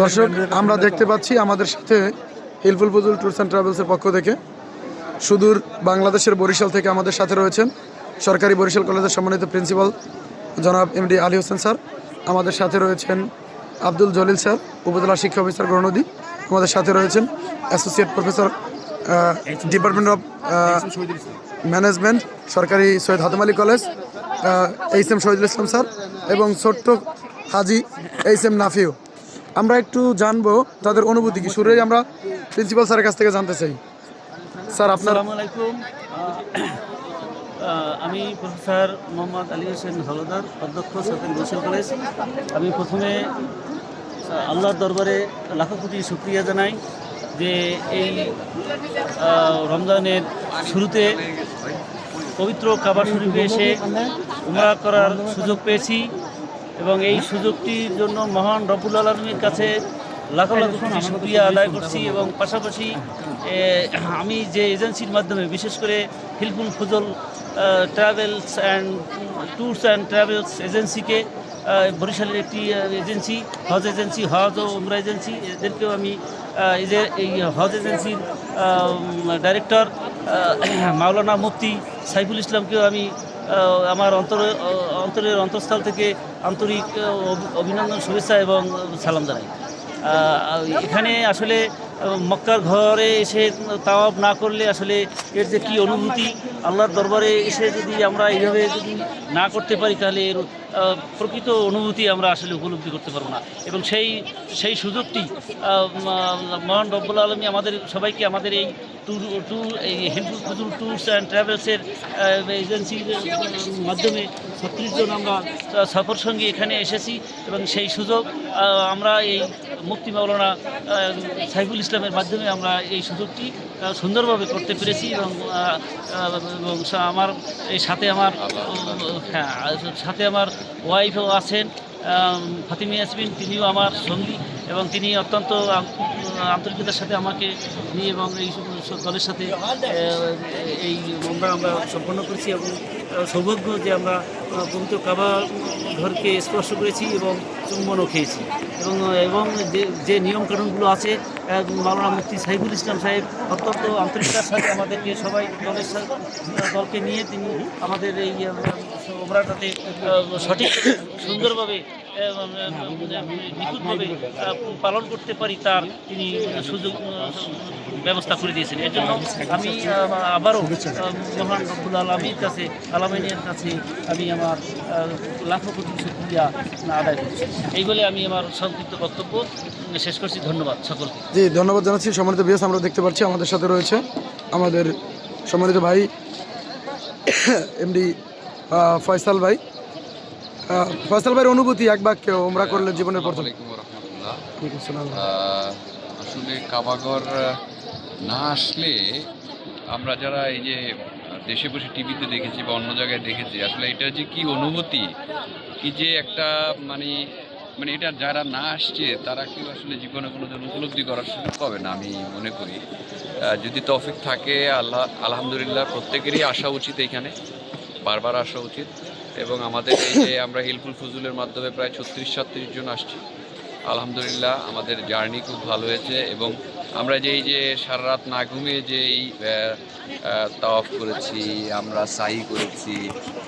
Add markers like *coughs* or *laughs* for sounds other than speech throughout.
দর্শক, আমরা দেখতে পাচ্ছি আমাদের সাথে হিলফুল ফজুল ট্যুরস অ্যান্ড ট্রাভেলসের পক্ষ থেকে সুদূর বাংলাদেশের বরিশাল থেকে আমাদের সাথে রয়েছেন সরকারি বরিশাল কলেজের সম্মানিত প্রিন্সিপাল জনাব এমডি আলী হোসেন স্যার, আমাদের সাথে রয়েছেন আব্দুল জলিল স্যার, উপজেলা শিক্ষা অফিসার গণনদী আমাদের সাথে রয়েছেন associate professor department of management, সরকারি Syed Hatem Ali college H M Shahidul Islam sir এবং ছোট্ট হাজি এইচ এম নাফিও আমরা একটু জানব তাদের অনুভূতি কি? শুরুই আমরা প্রিন্সিপাল স্যারের কাছ থেকে জানতে চাই। স্যার, আপনার আমি প্রফেসর মোহাম্মদ আলী হোসেন হলদার, অধ্যক্ষ সরকারি বরিশাল কলেজ। আমি প্রথমে আল্লাহর দরবারে লাখো কোটি শুক্রিয়া জানাই যে এই রমজানের শুরুতে পবিত্র কাবার শরীফে এসে উমরা করার সুযোগ পেয়েছি। এবং এই সুযোগটির জন্য মহান রবুল আলমীর কাছে লাখো লাখো কোটি শুক্রিয়া আদায় করছি এবং পাশাপাশি আমি যে এজেন্সির মাধ্যমে বিশেষ করে Hilful Fazal travels and tours and travels এজেন্সিকে বরিশালের একটি এজেন্সি হজ এজেন্সি হজ ও উমরা এজেন্সি এদেরকেও আমি এই যে এই হজ এজেন্সির ডাইরেক্টর মাওলানা মুফতি সাইফুল ইসলামকেও আমি আমার অন্তর অন্তরের অন্তঃস্থল থেকে আন্তরিক অভি- অভিনন্দন, শুভেচ্ছা এবং সালাম জানাই। এখানে আসলে মক্কার ঘরে এসে তাওয়াব না করলে আসলে এর যে কী অনুভূতি, আল্লাহর দরবারে এসে যদি আমরা এইভাবে যদি না করতে পারি, তাহলে এর প্রকৃত অনুভূতি আমরা আসলে উপলব্ধি করতে পারব না। এবং সেই সেই সুযোগটি মহান রব্বুল আলমী আমাদের সবাইকে আমাদের এই ট্যুর ট্যুর এই হেলফুল ফজুল ট্যুরস অ্যান্ড ট্রাভেলসের এজেন্সির মাধ্যমে ছত্রিশ জন আমরা সফর সঙ্গে এখানে এসেছি এবং সেই সুযোগ আমরা এই মুক্তি মাওলানা সাইফুল ইসলামের মাধ্যমে আমরা এই সুযোগটি সুন্দরভাবে করতে পেরেছি এবং আমার, এই সাথে আমার হ্যাঁ সাথে আমার ওয়াইফও আছেন ফাতিমা ইয়াসমিন, তিনিও আমার সঙ্গী এবং তিনি অত্যন্ত আন্তরিকতার সাথে আমাকে নিয়ে এবং এই দলের সাথে এই আমরা আমরা সম্পন্ন করেছি এবং সৌভাগ্য যে আমরা পবিত্র কাবা ঘরকে স্পর্শ করেছি এবং চুম্বনও খেয়েছি। এবং এবং যে নিয়মকানুনগুলো আছে মাওলানা মুফতি সাহিবুল ইসলাম সাহেব অত্যন্ত আন্তরিকতার সাথে আমাদেরকে সবাই দলের দলকে নিয়ে তিনি আমাদের এই ওমরাটাতে সঠিক সুন্দরভাবে নিখুঁতভাবে পালন করতে পারি তার তিনি সুযোগ ব্যবস্থা করে দিয়েছেন। এর জন্য আমি আবারও মহান রব্বুল আলমীর কাছে, আলমিনের কাছে আমি আমার লাখো কোটি শুক্রিয়া আদায় করছি। এই বলে আমি আমার সংক্ষিপ্ত বক্তব্য শেষ করছি। ধন্যবাদ সকলকে। জি, ধন্যবাদ জানাচ্ছি। সম্মানিত বিএস আমরা দেখতে পাচ্ছি আমাদের সাথে রয়েছে আমাদের সম্মানিত ভাই *coughs* এমডি ফয়সাল ভাই। ফয়সাল ভাইয়ের অনুভূতি এক বাক্যে ওমরা করলে জীবনের প্রথম। আসলে কাবাগর না আসলে আমরা যারা এই যে দেশে বসে টিভিতে দেখেছি বা অন্য জায়গায় দেখেছি আসলে এটা যে কি অনুভূতি কি যে একটা মানে মানে এটা যারা না আসছে তারা কেউ আসলে জীবনে কোনোদিন উপলব্ধি করার সুযোগ পাবে না আমি মনে করি। যদি তৌফিক থাকে আল্লাহ আলহামদুলিল্লাহ প্রত্যেকেরই আসা উচিত এখানে। বারবার আসা উচিত। এবং আমাদের এই যে আমরা হিলফুল ফজুলের মাধ্যমে প্রায় ছত্রিশ সাতত্রিশ জন আসছি, আলহামদুলিল্লাহ আমাদের জার্নি খুব ভালো হয়েছে এবং আমরা যেই যে সারা রাত না ঘুমিয়ে যে এই তাওয়াফ করেছি, আমরা সাই করেছি,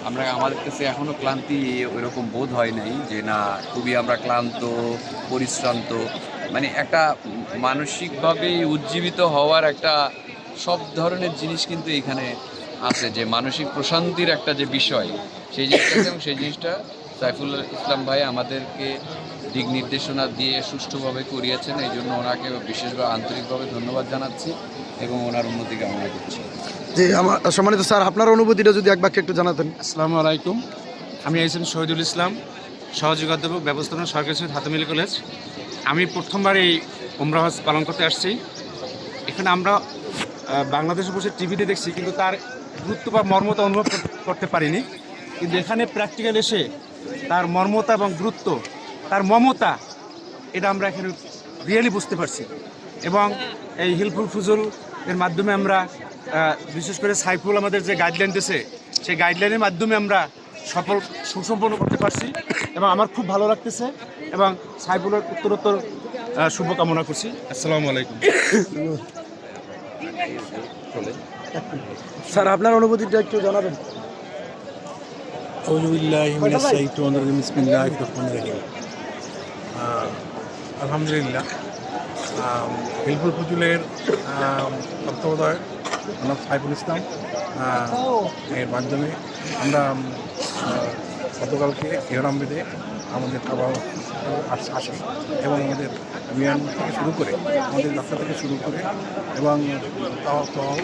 আমরা আমাদের কাছে এখনও ক্লান্তি ওইরকম বোধ হয় নাই যে না, খুবই আমরা ক্লান্ত, পরিশ্রান্ত মানে একটা মানসিকভাবে উজ্জীবিত হওয়ার একটা সব ধরনের জিনিস কিন্তু এখানে আছে যে মানসিক প্রশান্তির একটা যে বিষয় সেই জিনিসটা *coughs* এবং সেই জিনিসটা সাইফুল ইসলাম ভাই আমাদেরকে দিক নির্দেশনা দিয়ে সুষ্ঠুভাবে করিয়েছেন। এই জন্য ওনাকে বিশেষভাবে আন্তরিকভাবে ধন্যবাদ জানাচ্ছি এবং ওনার উন্নতি কামনা করছি। জি আমার সম্মানিত স্যার আপনার অনুভূতিটা যদি এক বাক্যে একটু জানাতেন। আসসালামু আলাইকুম। আমি একজন শহীদুল ইসলাম সহযোগী অধ্যাপক ব্যবস্থাপনা সরকারি সঙ্গে হাতামিলি কলেজ। আমি প্রথমবার এই উমরা হজ পালন করতে আসছি। এখানে আমরা বাংলাদেশে বসে টিভিতে দেখছি কিন্তু তার গুরুত্ব বা মর্মতা অনুভব করতে পারিনি। কিন্তু এখানে প্র্যাকটিক্যাল এসে তার মর্মতা এবং গুরুত্ব, তার মমতা, এটা আমরা এখানে রিয়েলি বুঝতে পারছি। এবং এই হিলফুল ফুজুল এর মাধ্যমে আমরা বিশেষ করে সাইফুল আমাদের যে গাইডলাইন দিয়েছে সেই গাইডলাইনের মাধ্যমে আমরা সফল, সুসম্পন্ন করতে পারছি। এবং আমার খুব ভালো লাগতেছে এবং সাইফুলের উত্তরোত্তর শুভকামনা করছি। আসসালামু আলাইকুম। *laughs* স্যার আপনার অনুভূতিটা একটু জানাবেন। আলহামদুলিল্লাহ। হিলফুল ফজুলের তত্ত্বাবধায়ক জনাব সাইফুল ইসলাম এর মাধ্যমে আমরা গতকালকে এহরাম বেঁধে আমাদের খাবার আসে এবং আমাদের বিয়ান থেকে শুরু করে আমাদের যাত্রা থেকে শুরু করে এবং তাও তাও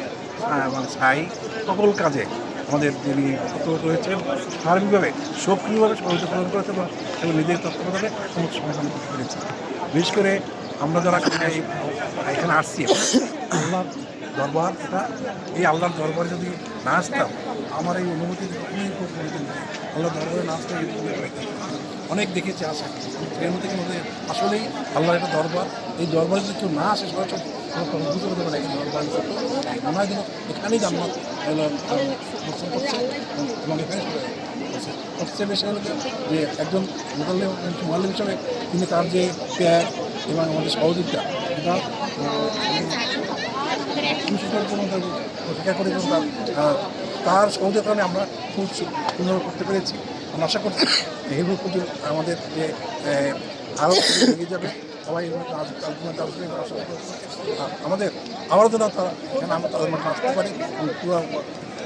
এবং ছাই সকল কাজে আমাদের যিনি রয়েছেন, সার্বিকভাবে সক্রিয়ভাবে সহযোগিতা প্রদান করেছেন এবং- নিজের তত্ত্বাবধানে সমস্ত সমাধান করতে পেরেছি বিশেষ করে আমরা যারা এখানে আসছি, আল্লাহর দরবার, এটা এই আল্লাহর দরবারে যদি না আসতাম, আমার এই অনুভূতি নেই। আল্লাহর দরবারে না এই অনেক দেখেছি ট্রেন থেকে মধ্যে আসলেই আল্লাহর একটা দরবার? এই দরবারে যদি কেউ না আসে কোনো হয় যেন এখানেই হলো, দর্শন করছে এবং- এখানে সবচেয়ে বেশি হলো যে- একজন মোয়াল্লিম হিসাবে তিনি তার যে ত্যাগ এবং আমাদের সহযোগিতা এটা অপেক্ষা করে তার তার সহযোগিতার কারণে আমরা খুব সুন্দর করতে পেরেছি। আমরা আশা করছি প্রতি আমাদের যে আরও এগিয়ে যাবে সবাই আমাদের আবারও যেন তারা এখানে আমরা তাদের মধ্যে আসতে পারি পুরো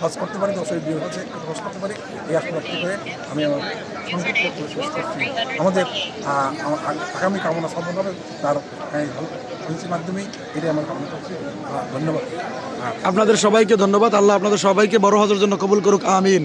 কাজ করতে পারি দশই বিয়ে হচ্ছে কাজ করতে পারি, এই আশা ব্যক্ত করে আমি আমার সংক্ষিপ্ত করে শেষ করছি। আমাদের আগামী কামনা সফল হবে তার পলিসির মাধ্যমেই এটাই আমার কামনা করছি, ধন্যবাদ। আপনাদের সবাইকে ধন্যবাদ, আল্লাহ আপনাদের সবাইকে বড় হজের জন্য কবুল করুক, আমিন।